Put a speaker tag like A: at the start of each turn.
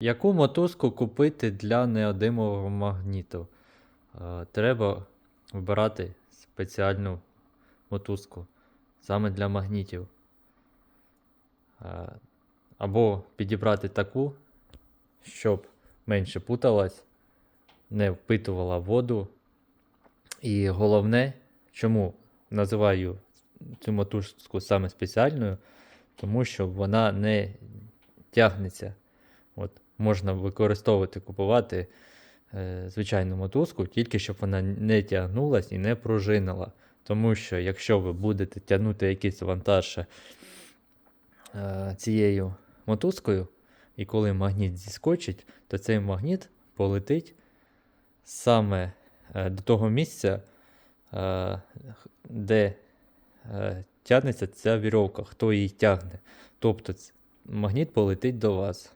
A: Яку мотузку купити для неодимового магніту? Е, Треба вибирати спеціальну мотузку саме для магнітів. Е, Або підібрати таку, щоб менше путалась, не впитувала воду. І головне, чому називаю цю мотузку саме спеціальною, тому що вона не тягнеться. От, можна використовувати, купувати е, звичайну мотузку, тільки щоб вона не тягнулась і не пружинила. Тому що якщо ви будете тягнути якийсь вантаж е, цією мотузкою, і коли магніт зіскочить, то цей магніт полетить саме е, до того місця, де тягнеться ця вірьовка, хто її тягне. Тобто магніт полетить до вас.